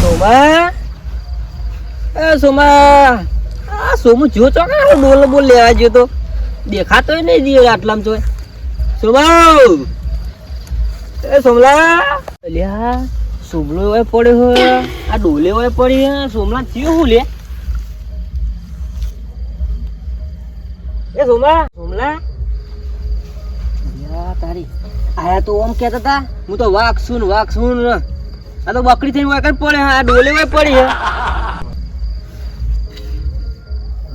સોમા એ સોમા આ સોમુ જો ચોકા ડોલ બોલ લેવા ગયો તો દેખાતો નહીં દિયો આટલામાં તો સોમા હે. આયા તો ઓમ કહેતા હતા હું તો વાઘ છું ને વાઘ છું આ તો બકરી થઈને વાકડ પડે આ ડોલે હોય પડી હે.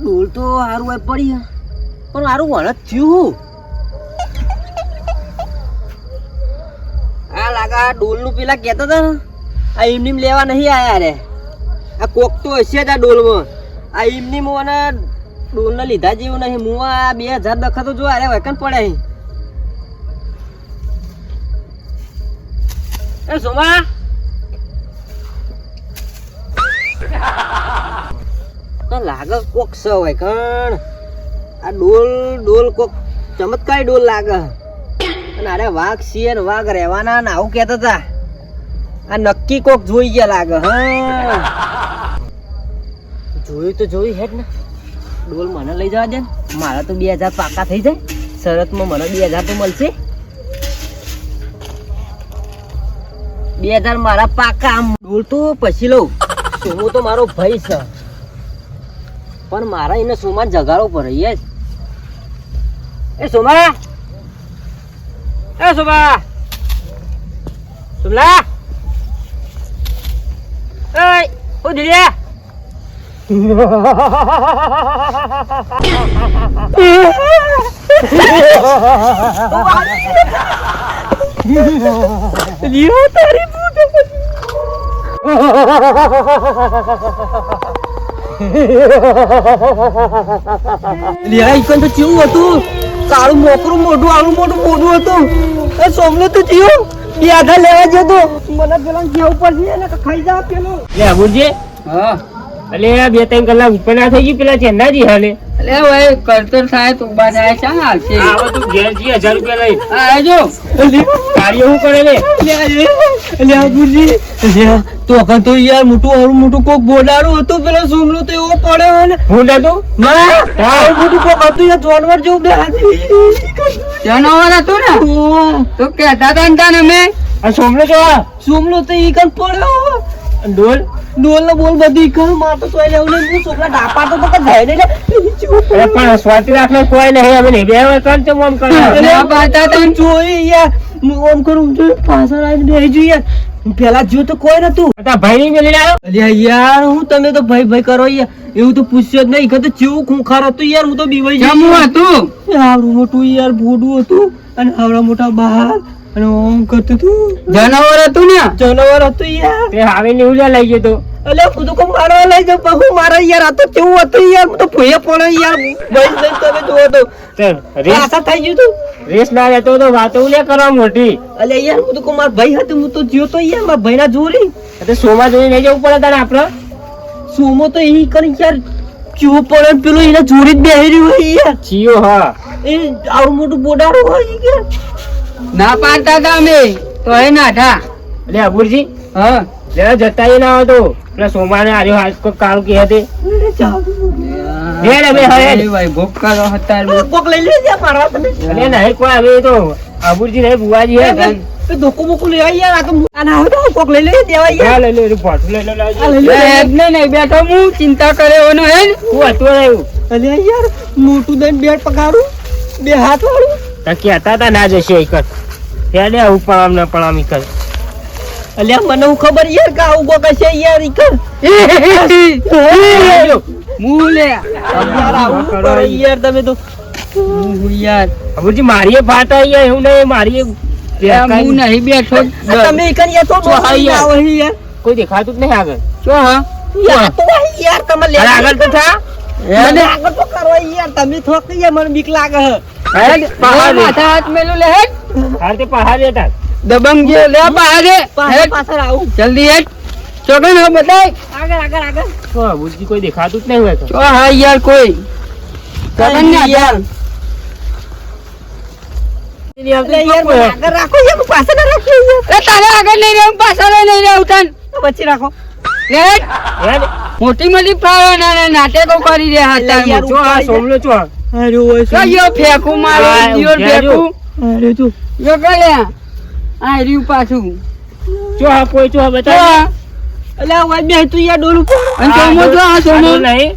ડોલ તો સારું હોય પડી પણ સારું વળત થયું આ ડોલનું પેલા કહેતા હતા ને, આ એમની લેવા નહીં આયા રે. આ કોક તો હશે જ આ ડોલમાં. આ એમની મને ડોલ ને લીધા જેવું નહીં. હું આ બે હજાર દખતો જો અરે વેકન પડે એ સોમા. લાગે કોક સ હોય કણ આ ડોલ ડોલ કોક ચમત્કારી ડોલ લાગે. અરે વાઘ છીએ વાઘ રહેવાના ને આવું કહેતા હતા. આ નક્કી કોક જોઈ ગયા લાગે, હા. જોયું તો જોયું હેડ ને. ડોલ મને લઈ જવા દે ને. મારા તો બે હજાર પાકા થઈ જાય. શરતમાં મને બે હજાર તો મળશે. બે હજાર મારા પાકા આમ. ડોલ તો પછી લઉં. સોમો તો મારો ભાઈ છે. પણ મારા એને સોમા જગાડવો પડે યસ એ સોમા! એ સોમા સોમલા એ ઓ દિલિયા લ્યો તારી લ્યા ઈકન તો કેવું હતું કાળું મોકરું મોઢું આળું મોઢું મોઢું હતું. એ સોમનું તો જીવ. બે આધા લેવા જતો મને પેલા જેવું પડશે ને ખાઈ જા પેલો. લે અબુરજી હા. અલે બે ત્રણ કલાક ઉપર ના થઈ ગઈ પેલા ચેન્નાજી હાલે. અલે ભાઈ કરતર થાય તો ઊભા થાય છે હાલશે. આવો તું ઘેર જી હજાર રૂપિયા લઈ. આજો કાર્ય હું કરે લે? અલે અબુજી તો અકન તો યાર મોટું હારું મોટું કોક બોલાડું હતું પેલો સુમલું તો એવો પડ્યો ને. હું તો? ના હા. મોટું કોક હતું યાર જાનવર જેવું બે જાનવર હતું ને? તો કેતા હતા ને તને મેં આ સોમલો જો સુમલું તો ઈ કન પડ્યો ડોલ? ડોલ ને બોલ બધી કર મારતો તો એટલે લેવું નહીં. છોકરા ડાપા તો તો જાય નહીં અરે પણ સ્વાતિ રાખલે કોઈ નહીં. અમે નહીં બે ત્રણ ચમ આમ કરે? અરે બાતા તન જોઈ યાર. હું ઓમ કરું જોઈ પાછળ આવીને બેહી જોઈ યાર. પેલા જો તો કોઈ નતું. તા ભાઈ ની મેલી આવ્યો અલ્યા યાર હું તમે તો ભાઈ ભાઈ કરો યાર. એવું તો પૂછ્યો જ નહીં. કે તો ચેવું ખૂંખાર હતું યાર. હું તો બીવાઈ જઈ હતું? આવડું મોટું યાર ભોડું હતું. અને આવડા મોટા બહાર. અને ઓમ કરતું હતું જનાવર હતું ને? જનાવર હતું યાર. તે ને ઉલ્યા લઈ ગયો તો. અલ્યા હું તો કોમ મારવા લઈ જાઉં બહુ મારા યાર આ તો કેવું હતું યાર? હું તો ભૂયે પડે યાર ભાઈ ભાઈ તમે જોવો તો. રેસ. થઈ ગયું તું? રેસ ના રહેતો તો વાતો લે કરવા મોટી. અલે યાર હું તો કોમ મારા ભાઈ હતું હું તો જ્યો તો યાર મારા ભાઈના જોરી એટલે સોમા જોઈ લઈ જવું પડે તારે આપણે? સોમો તો એ કરી યાર કેવો પડે પેલું પેલો એના જોરી જ બેહી રહ્યું હોય યાર. જીયો હા. એ આવું મોટું બોડાડું હોય યાર. ના પાડતા હતા અમે. તો એ નાઠા એટલે અબુરજી હા. જરા જતા ના હતો પેલા સોમાને આર્યો હાથ કોક કાળું કે હતી લઈ લેજે મારવા તમે. અરે નહીં કોઈ અમે તો. અબુરજી નહીં બુવાજી હે. ધોકો બોકો લેવા યાર આ તો આના હવે તો કોક લઈ લેજે દેવા યાર. હા લઈ લો એનું લઈ લો. આ લાવજો. લઈ નહીં બેઠો હું ચિંતા કરે એનો હે ને શું હતું રહ્યું યાર મોટું દઈને બેટ પકાડું બે હાથ વાળું. તા કહેતા હતા ના જશે એક હેડે ને પણામ કર. અલ્યા મને હું ખબર યાર કે આવું કોક યાર કર. હું યાર યાર તમે તો. યાર. અબુરજી મારીએ ફાટ આવી એવું નહીં મારીએ હું નહીં. બેઠો. તમે ઈ તો તો હા યાર. આવો યાર. કોઈ દેખાતું જ નહીં આગળ. ચો હા. યાર તો યાર તમે લે આગળ તો થા મને આગળ તો કરો યાર તમે થોક યાર મને બીક લાગે હે. માથા હાથ મેલું લે હેડ. હાલ તે પહાડ રહેતા દબંગ ગયો લે બહાર રે પાછળ આવું. જલ્દી હેડ. ચોકન હવે બતાય આગળ આગળ આગળ. તો બુજી કોઈ દેખાતું જ નહીં હોય તો? હા યાર કોઈ. ચોકન ને યાર. એની આવતી એટલે યાર કોક હોય. આગળ રાખો યાર પાછળ ના રાખો યાર. એ તારે આગળ નહીં રહેવું પાછળ નહીં રહેવું તન. રાખો. લે હેડ. હેડ. મોટી મોટી ફાવે ના ના નાટકો કરી રહ્યા હતા યાર, જો આ સોમલો છો અરે ઓય યો મારો? હા. ફેંકું? અરે તું. જો આ રહ્યું પાછું. જો આ કોઈ જો બતાવ એટલે ઓય બે તું યાર ડોલું અને સોમો જો આ સોમો. નહીં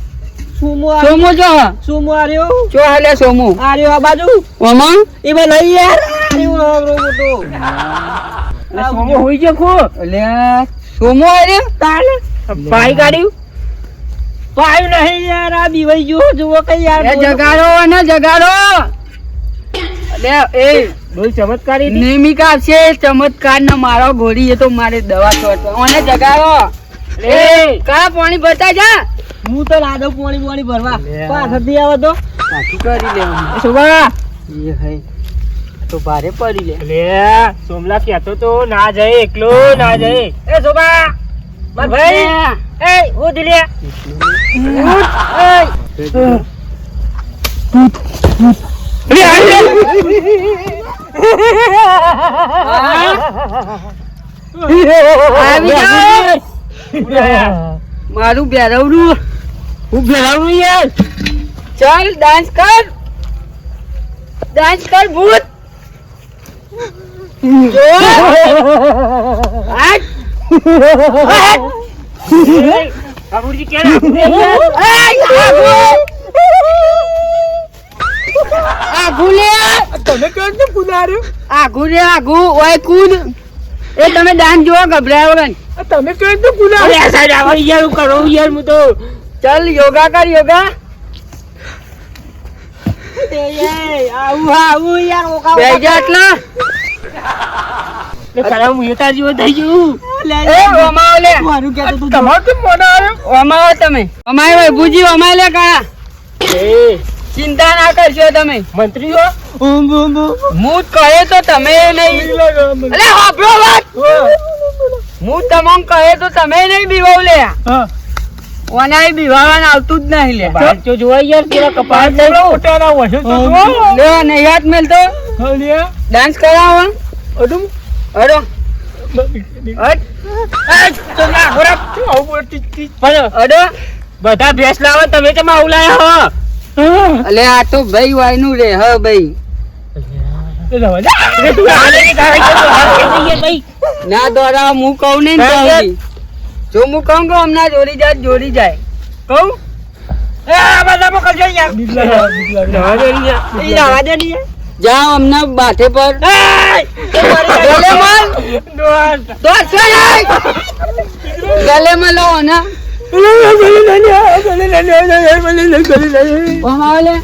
સુમો સોમો જો આ. સુમો આર્યો. જો હાલે સોમો. આર્યો આ બાજુ. ઓમાં. એ બે લઈ યાર. આર્યો આવરો મોટો સોમો હોઈ ગયો ખો. એટલે સોમો આરે તાલે પાઈ કાઢ્યું પાયું નહીં યાર આ બીવાઈ ગયો. જુઓ કઈ યાર એ જગાડો અને જગાડો. એ બહુ ચમત્કારી નિમિકા છે ચમત્કાર ના મારો ગોળી એ તો મારે દવા છોડતો. અને જગાડો. એ. કા પાણી ભરતા જા? હું તો લાદો પાણી પાણી ભરવા. પાછળ પાછળથી આવો તો. સાચું કરી લેવાનું સુભા એ હે. તો ભારે પડી લે. લે સોમલા કહેતો તો ના જાય એકલો ના જાય. એ શોભા. માર ભાઈ. એ ઉઠ લે. ઉઠ. એ લે આ આવી જાઓ. મારું બેરવડું. હું ભેળાવું યાર. ચાલ ડાન્સ કર. ડાન્સ કર ભૂત. જો. હાટ. બાબુજી કે ના આય, આઘું. આઘું લે તમે કેમ છે કુદાર્યો આઘું રે આઘું ઓય કૂદ એ તમે ડાન્સ જોવો ગભરાયો વગર તમે કેમ છે કુદાર્યો અરે સાઈડ આવો યાર હું કરું યાર હું તો ચાલ યોગા કર યોગા એ, એ, આવું આવું યાર ઓકા બે જા એટલા ચિંતા ના કરશો તમે. મંત્રી હો? કહે તો તમે નહીં. અલે હોભળો વાત. હું. તમોન કહે તો તમે નહીં બીવાવ લે. ઓનાય બીવાવાનું આવતું જ નહીં લે. તો યાર તેરા કપાળ લે મેલ તો ડાન્સ કરાવો. ના બધા ભેંસ લાવો તમે કેમ આવું લાયા હો? અલે આ તો ભાઈ વાયનું રે હ ભાઈ. ના દોરા હું કહું ને. જો હું કહું કે હમણાં જોડી જાય જોડી જાય. કહું? બધા મોકલજો યાર જાઓ અમને બાથે પર. એય! એ ગલે માં દોસ્ત. દોસ્ત ગલે માં લો ને. ઓમાવો લે.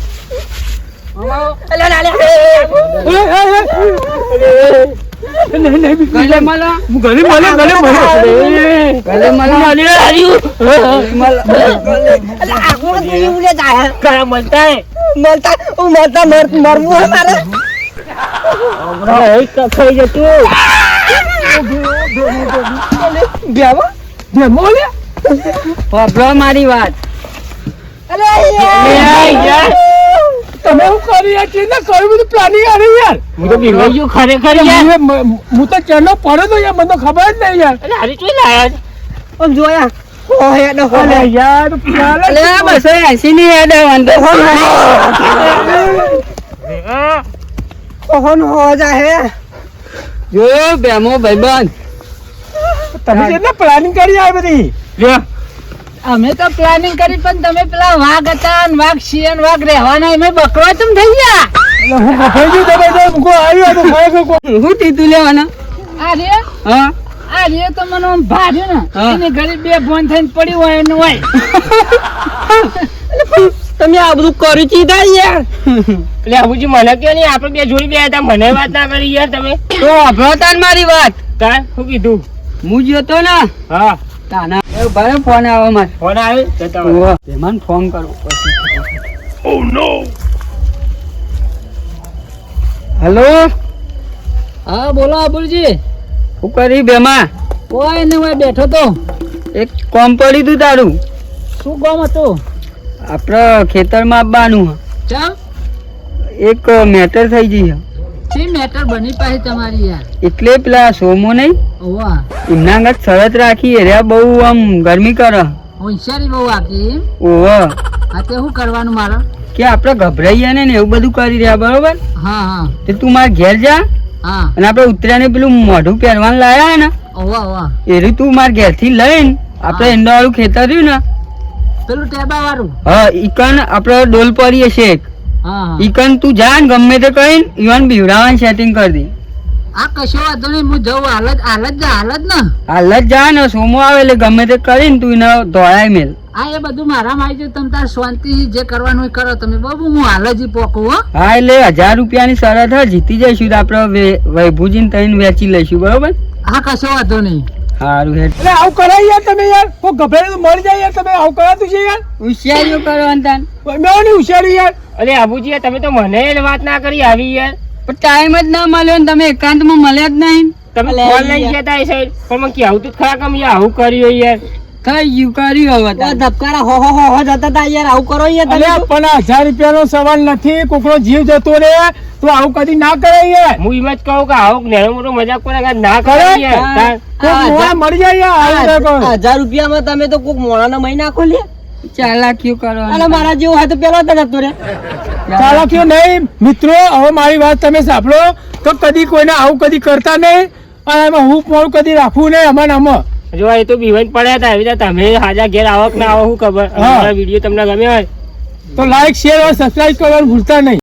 મળતા હું મળતા મર- મરવું હે મારે. હમણાં એક ખાઈ જતું લે. હોભળો મારી વાત. તમે શું કરી યાર ને કયું બધું પ્લાનિંગ આવે યાર. હું તો બીવાઈ ગયો ખરેખર યાર. હું હું તો ચેનો પડ્યો તો યાર મને ખબર જ નહીં યાર. અરે હારી ચોઈ લાયા આમ જોયા હો ya dah હો અરે હે. યાર ચાલે અલે આ બસો એસી ની હેડ વાંધો હા. હો ને હો જા હે જો બેમો ભાઈબંધ તમે કેટલા પ્લાનિંગ કરી આ બધી લ્યો. અમે તો પ્લાનિંગ કરી પણ તમે પેલા વાઘ હતા ને વાઘ શિયન વાઘ રહેવાના અમે બકરો તમ થઈ ગયા બફાઈ ગયું તમે તો મૂકો આવ્યો તો હું તીતું લેવાના આ રે હા આ રે તો મને આમ ભાર્યું ને. એને ઘરે બે ફોન થઈને પડ્યું હોય એનું હોય. તમે આ બધું કર્યું ચીધા યાર. એટલે આબુજી મને કહો નહીં આપણે બે જોડી બે હતા મને વાત ના કરી યાર તમે. તો વાપરો તાર મારી વાત? તાર શું કીધું? હું જોતો ને. હા. તાના એ ભારે ફોન આવે મારે. ફોન આવે જતા મહેમાન ફોન કરો પછી હેલો? હા બોલો અબુલજી શું કરી બેમાં. કોઈ ને હું બેઠો તો. એક કોમ પડી તું તારું. શું કોમ હતું? આપણે ખેતરમાં આવવાનું ચમ એક મેટર થઈ ગઈ છે મેટર બની પાસે તમારી યાર? એટલે પેલા સોમો નહીં? ઓવા. એમના આગળ શરત રાખી એર્યા બહુ આમ ગરમી કરે. હોશિયારી બહુ આપી ઓવ. તે શું કરવાનું મારે? કે આપણે ગભરાઈએ ને એવું બધું કરી રહ્યા બરોબર? હા હા. તે તું મારા ઘેર જા. અને આપણે ઉતર્યાને પેલું મોઢું પહેરવાનું લાયા ને એ ઓવા તું માર ઘેરથી લઈને આપણે એંડા વાળું ખેતર રહ્યું ને પેલું ટેબા વાળું હા ઈકન આપણે ડોલ પડીએ છે એક. હા હા. ઈકન તું જા ને ગમે તે કઈ ઈવન બીવડાવવાનું સેટિંગ કરી દે. આ કશો વાંધો નહીં હું જઉં. હાલત હાલત જા હાલત ને. હાલત જા ને સોમો આવે એટલે ગમે તે કરીને તું એને ધોળાય મેલ. આ એ બધું મારામાં આવી જાય તમે તાર શાંતિ જે કરવાનું કરો. તમે બાબુ હું હાલ જ પોકું હો. હા એટલે હજાર રૂપિયાની શરત હા જીતી જઈશું આપડે આપણે વૈભુજીને તઈને વેચી લઈશું બરોબર? હા કશો વાંધો નહીં. સારું એટલે આવું કરાય યાર તમે યાર કોઈ ગભરાય તો મરી જાય યાર તમે આવું કરાતું છે યાર? હોશિયારીઓ કરવાનું તાન. મેં નહીં હોશિયારી યાર. અરે આબુજી તમે તો મને વાત ના કરી આવી યાર. પણ ટાઈમ જ ના મળ્યો ને તમે એકાંતમાં મળ્યા જ નહીં. તમે ફોન લઈ સાઈડ પણ મને કેવું તો ખરા કમ યાર આવું કર્યું યાર. થઈ કર્યું હવે ધબકારા હો હો હો હો જતા તા યાર આવું કરો યાર તમે. પણ હજાર રૂપિયાનો સવાલ નથી કોકનો જીવ જતો રહે તો આવું કદી ના કરે યાર. હું એમ જ કહું કે આવો નેનો મોટો મજાક કરે ના કરે? ખરા? યાર. હા. તાર- કોક મોણા મરી જાય યાર આવું ના કરો. હજાર રૂપિયામાં તમે તો કોક મોણાના મહી નાખો લે. ચાલાકીઓ અરે કરવાનું મારા જેવું હોય તો પેલો તો જતો રે ચાલાકીઓ નહીં મિત્રો હવે મારી વાત તમે સાંભળો તો કદી કોઈને આવું કદી કરતા નહીં અને એમાં હું પણ કદી રાખવું નહીં અમારા આમાં જો એ તો બીવાઈ પડ્યા હતા એવી તમે હાજા ઘેર આવક ના આવો શું ખબર. વીડિયો તમને ગમ્યો હોય. તો લાઈક શેર અને સબસ્ક્રાઇબ કરવાનું ભૂલતા નહીં.